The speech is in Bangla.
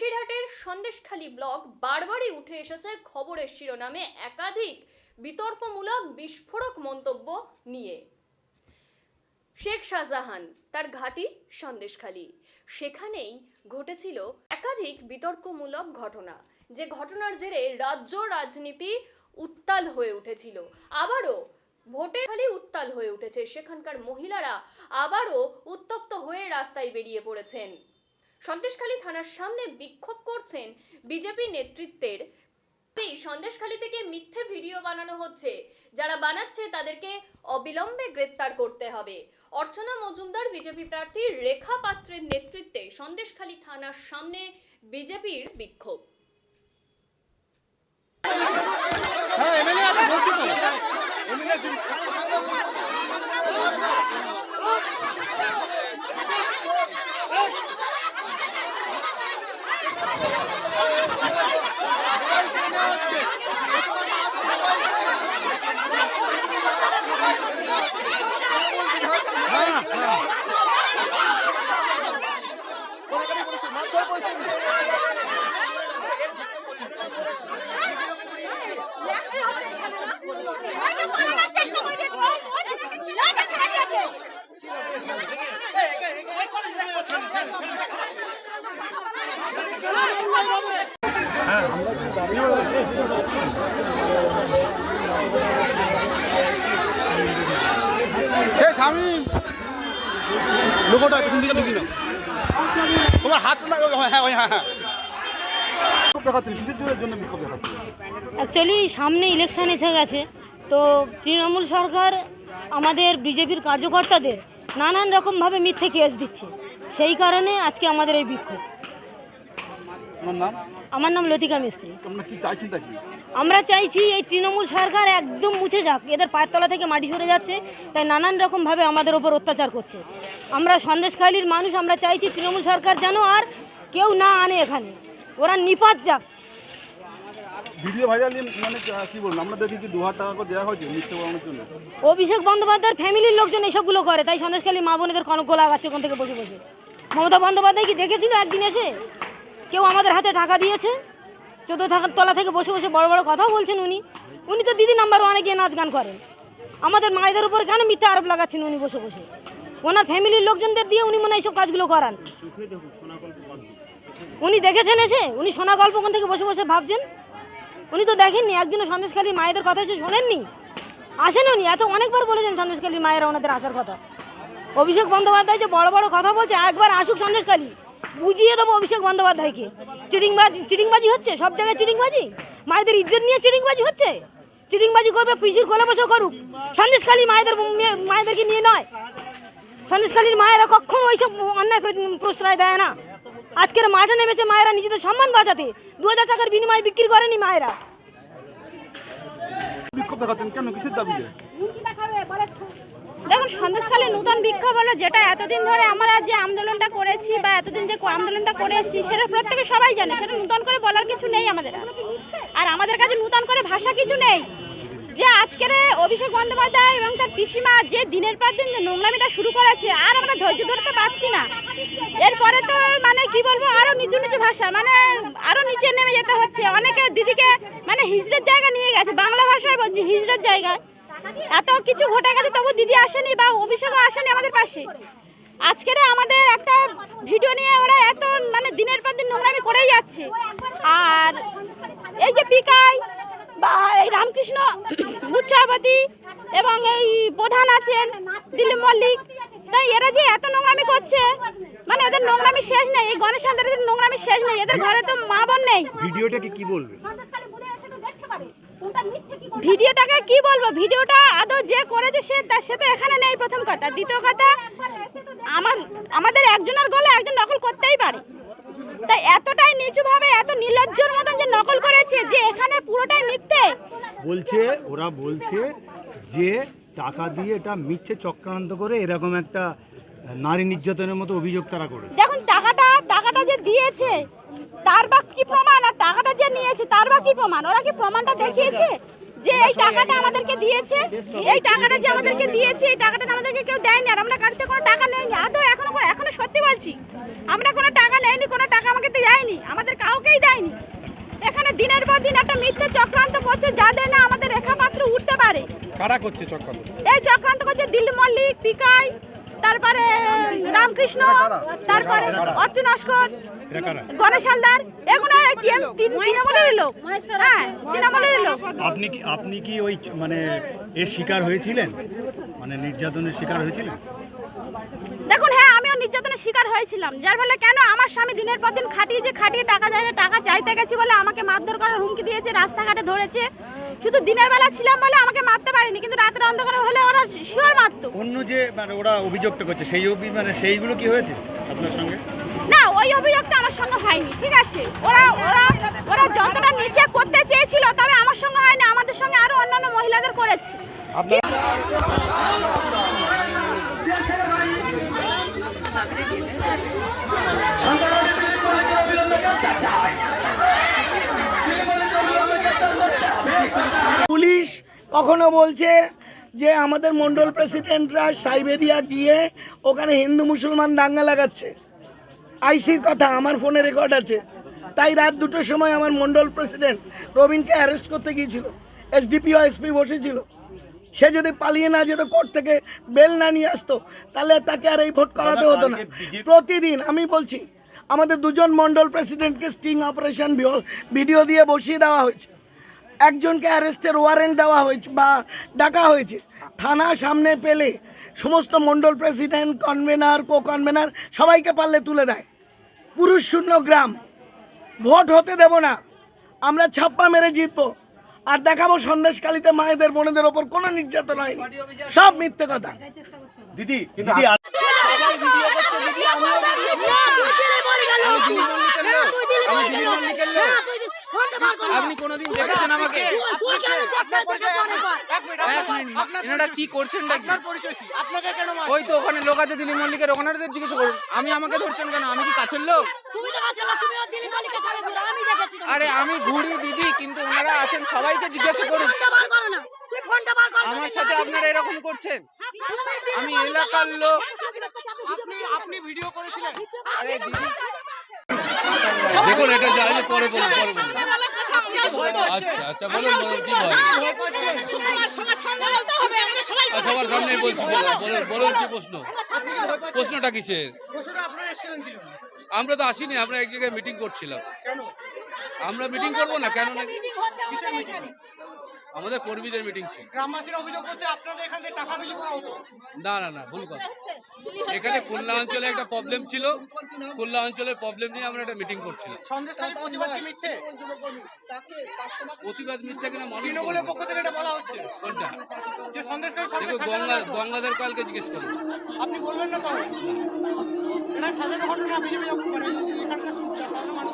বসিরহাটের সন্দেশখালী ব্লক বারবারই উঠে এসেছে খবরের শিরোনামে একাধিক বিতর্কমূলক বিস্ফোরক মন্তব্য নিয়ে। শেখ শাহজাহান, তার ঘাঁটি সন্দেশখালী। সেখানেই ঘটেছিল একাধিক বিতর্কমূলক ঘটনা। যে ঘটনার জেরে রাজ্য রাজনীতি উত্তাল হয়ে উঠেছিল। আবারও ভোটে খালি উত্তাল হয়ে উঠেছে। সেখানকার মহিলারা আবারও উত্তপ্ত হয়ে রাস্তায় বেরিয়ে পড়েছেন। সন্দেশখালী থানার সামনে বিক্ষোভ করছেন বিজেপি নেতৃত্বের। এই সন্দেশখালী থেকে মিথ্যে ভিডিও বানানো হচ্ছে। যারা বানাচ্ছে তাদেরকে অবিলম্বে গ্রেপ্তার করতে হবে। অর্চনা মজুমদার বিজেপি প্রার্থী রেখা পাত্রের নেতৃত্বে সন্দেশখালী থানার সামনে বিজেপির বিক্ষোভ। হ্যাঁ এমএলএ আমি বলছি তো এমএলএ হ্যাঁ হ্যাঁ লোকটা পেছন দিকে ঢুকি না তোমার হাত না হ্যাঁ হ্যাঁ হ্যাঁ দেখাচ্ছেন অ্যাকচুয়ালি সামনে ইলেকশন এসে গেছে, তো তৃণমূল সরকার, আমাদের বিজেপির কার্যকর্তাদের নানান রকমভাবে মিথ্যে কেস দিচ্ছে। সেই কারণে আজকে আমাদের এই বিক্ষোভ। আমার নাম? আমার নাম লতিকা মিস্ত্রি। কি কি? আমরা চাইছি এই তৃণমূল সরকার একদম মুছে যাক। এদের পায়ের তলা থেকে মাটি সরে যাচ্ছে তাই নানান রকমভাবে আমাদের ওপর অত্যাচার করছে। আমরা সন্দেশখালীর মানুষ আমরা চাইছি তৃণমূল সরকার যেন আর কেউ না আনে এখানে। ওরা নিপাত যাক। ভিডিও ভাইরাল মানে কি বলুন আমরা দেখি কি দু হাজার টাকা করে দেওয়া হয়েছে মিথ্যে বলানোর জন্য? অভিষেক বন্দ্যোপাধ্যায়ের ফ্যামিলির লোকজন এসবগুলো করে তাই সন্দেশখালী মা বোনেদের কনক লাগাচ্ছে ওখান থেকে বসে বসে। মমতা বন্দ্যোপাধ্যায় কি দেখেছিল একদিন এসে? কেউ আমাদের হাতে টাকা দিয়েছে? চোদ্দ থাকার তলা থেকে বসে বসে বড় বড় কথাও বলছেন উনি। উনি তো দিদি নাম্বার ওয়ানে গিয়ে নাচ গান করেন। আমাদের মায়েদের উপর কেন মিথ্যা আরোপ লাগাচ্ছেন উনি বসে বসে। ওনার ফ্যামিলির লোকজনদের দিয়ে উনি মনে এইসব কাজগুলো করান। উনি দেখেছেন এসে? উনি সোনা গল্প ওখান থেকে বসে বসে ভাবছেন? উনি তো দেখেননি একদিনও সন্দেশখালী মায়েদের কথা এসে শোনেননি? আসেন উনি এত অনেকবার বলেছেন সন্দেশখালীর মায়েরা ওনাদের আসার কথা। অভিষেক বন্দ্যোপাধ্যায় যে বড় বড় কথা বলছে, একবার আসুক সন্দেশখালী। বুঝিয়ে দেবো অভিষেক বন্দ্যোপাধ্যায়কে। চিটিংবাজি চিটিংবাজি হচ্ছে? সব জায়গায় চিটিংবাজি মায়েদের ইজ্জত নিয়ে চিটিংবাজি হচ্ছে? চিটিংবাজি করবে পিসির কোলে বসে করুক। সন্দেশখালী মায়েদের মায়েদেরকে নিয়ে নয়। সন্দেশখালীর মায়েরা কখনো ওইসব অন্যায় প্রশ্রয় দেয় না। আজকের মাঠে নেমেছে মায়েরা নিজেদের সম্মান বাঁচাতে। দু হাজার টাকার বিনিময়ে বিক্রি করেনি মায়েরা। বিক্ষোভ দেখাচ্ছেন কেন? কিসের দাবিতে? দেখুন সন্দেশকালে নূতন বিক্ষোভ হলো, যেটা এতদিন ধরে আমরা যে আন্দোলনটা করেছি বা এতদিন যে আন্দোলনটা করে সেটা প্রত্যেকে সবাই জানে, সেটা নূতন করে বলার কিছু নেই আমাদের আর। আমাদের কাছে নূতন করে ভাষা কিছু নেই। যে আজকের অভিষেক বন্দ্যোপাধ্যায় এবং তার পিসিমা যে দিনের পর দিন নোংরামিটা শুরু করেছে, আর আমরা ধৈর্য ধরতে পারছি না। এরপরে তো মানে কি বলব, আরও নিচু নিচু ভাষা মানে আরও নিচে নেমে যেতে হচ্ছে। অনেকে দিদিকে মানে হিজড়ের জায়গা নিয়ে গেছে, বাংলা ভাষায় বলছি হিজড়ের জায়গায় এত কিছু ঘটে গেছে, তবু দিদি আসেনি বা অভিষেকও আসেনি আমাদের পাশে। আজকের আমাদের একটা ভিডিও নিয়ে ওরা এত মানে দিনের পর দিন নোংরামি করেই যাচ্ছে। আর এই যে পিকাই বা এই রামকৃষ্ণ বুচ্ছাবতী এবং এই প্রধান আছেন দিলীপ মল্লিক, তাই এরা যে এত নোংরামি করছে মানে এদের নোংরামি শেষ নেই, এই গণেশ নোংরামি শেষ নেই, এদের ঘরে তো মা বোন নেই। ভিডিওটাকে কি বলবে? ভিডিওটাকে কি বলব? ভিডিওটা আদৌ যে করেছে সে তা সে তো এখানে নেই প্রথম কথা। দ্বিতীয় কথা আমার আমাদের একজনের গলে একজন নকল করতেই পারে। তাই এতটাই নিচুভাবে এত নির্লজ্জর মতন যে নকল করেছে যে এখানে পুরোটাই মিথ্যে। বলছে ওরা বলছে যে টাকা দিয়ে এটা মিথ্যে চক্রান্ত করে এরকম একটা নারী নির্যাতনের মতো অভিযোগ তারা করেছে। দেখুন টাকাটা টাকাটা যে দিয়েছে তার বা কি প্রমাণ? আর টাকাটা যে নিয়েছে তার বা কি প্রমাণ? ওরা কি প্রমাণটা দেখিয়েছে? যে এই টাকাটা আমাদেরকে দিয়েছে? এই টাকাটা যে আমাদেরকে দিয়েছে এই টাকাটা আমাদেরকে কেউ দেয়নি আর আমরা কাছ কোনো টাকা নেইনি। আদৌ এখনও এখনও সত্যি বলছি আমরা কোনো টাকা নেইনি কোনো টাকা আমাকে দেয়নি আমাদের কাউকেই দেয়নি। এখানে দিনের পর দিন একটা মিথ্যে চক্রান্ত করছে যাদের না আমাদের রেখা মাত্র উঠতে পারে। কারা করছে চক্রান্ত? এই চক্রান্ত করছে দিল্লি মল্লিক পিকাই তারপরে রামকৃষ্ণ তারপরে অর্জুন নস্কর এরা কারা গণেশ হালদার এগুলো তৃণমূলের লোক। হ্যাঁ তৃণমূলের লোক। আপনি কি আপনি কি ওই মানে এর শিকার হয়েছিলেন? মানে নির্যাতনের শিকার হয়েছিলেন? দেখুন হ্যাঁ আমিও নির্যাতনের শিকার হয়েছিলাম। যার ফলে কেন আমার স্বামী দিনের পর দিন খাটিয়ে যে খাটিয়ে টাকা দেয় টাকা চাইতে গেছি বলে আমাকে মারধর করার হুমকি দিয়েছে রাস্তাঘাটে ধরেছে শুধু দিনের বেলা ছিলাম বলে আমাকে মারতে পারেনি কিন্তু রাতের অন্ধকার হলে ওরা শিওর মারতো। অন্য যে মানে ওরা অভিযোগটা করছে সেই অভি মানে সেইগুলো কি হয়েছে আপনার সঙ্গে? না ওই অভিযোগটা আমার সঙ্গে হয়নি ঠিক আছে? ওরা ওরা ওরা যতটা নিচে করতে চেয়েছিল তবে আমার সঙ্গে হয়নি আমাদের সঙ্গে আরও অন্যান্য মহিলাদের করেছে। পুলিশ কখনো বলছে যে আমাদের মন্ডল প্রেসিডেন্টরা সাইবেরিয়া গিয়ে ওখানে হিন্দু মুসলমান দাঙ্গা লাগাচ্ছে। আইসির কথা আমার ফোনে রেকর্ড আছে। তাই রাত দুটোর সময় আমার মন্ডল প্রেসিডেন্ট রবিনকে অ্যারেস্ট করতে গিয়েছিল। এসডিপিও এসপি বসেছিল। সে যদি পালিয়ে না যেত কোর্ট থেকে বেল না নিয়ে আসতো তাহলে তাকে আর এই ভোট করাতে হতো না। প্রতিদিন আমি বলছি আমাদের দুজন মন্ডল প্রেসিডেন্টকে স্টিং অপারেশন ভিডিও দিয়ে বসিয়ে দেওয়া হয়েছে। একজনকে অ্যারেস্টের ওয়ারেন্ট দেওয়া হয়েছে বা ডাকা হয়েছে থানা সামনে পেলে সমস্ত mandal president convener co convener সবাইকে পারলে তুলে দেয় পুরুষ শূন্য গ্রাম ভোট হতে দেব না আমরা ছাপ্পা মেরে জিতবো আর দেখাবো সন্দেশকালীতে মায়েদের বোনেদের ওপর কোনো নির্যাতন হয়নি সব মিথ্যে কথা দিদি দিদি আর- আপনি কোনোদিন দেখেছেন আমাকে? এনারা কি করছেন ওই তো ওখানে লোক আছে দিলীপ মল্লিকের ওখানে জিজ্ঞেস করুন। আমি আমাকে ধরছেন কেন? আমি কি কাছের লোক? আরে আমি ঘুরি দিদি কিন্তু ওনারা আছেন সবাইকে জিজ্ঞাসা করুন। আমার সাথে আপনারা এরকম করছেন? আমি এলাকার লোক। আপনি ভিডিও করেছিলেন? আরে দিদি। দেখুন এটা যাই পরে পরে বলুন। আচ্ছা আচ্ছা বলুন বলুন কি বল? আচ্ছা, সবার সামনেই বলছি বলুন বলুন বলুন কি প্রশ্ন? প্রশ্নটা কিসের? আমরা তো আসিনি আমরা এক জায়গায় মিটিং করছিলাম। আমরা মিটিং করব না? কেন না আমাদের কর্মীদের মিটিং ছিল। গ্রামবাসীর অভিযোগ করছে আপনাদের এখান থেকে টাকা বিলি করা না না না ভুল কথা। এখানে খুলনা অঞ্চলে একটা প্রবলেম ছিল। খুলনা অঞ্চলের প্রবলেম নিয়ে আমরা একটা মিটিং করছিলাম। প্রতিবাদ মিথ্যা? কিনা মানুষ বলবে। কোনটা? যে দেখো গঙ্গা গঙ্গাধর পালকে জিজ্ঞেস করুন আপনি বলবেন না তো? এটা সাজানো ঘটনা বিজেপি মানে এখানকার সাধারণ মানুষের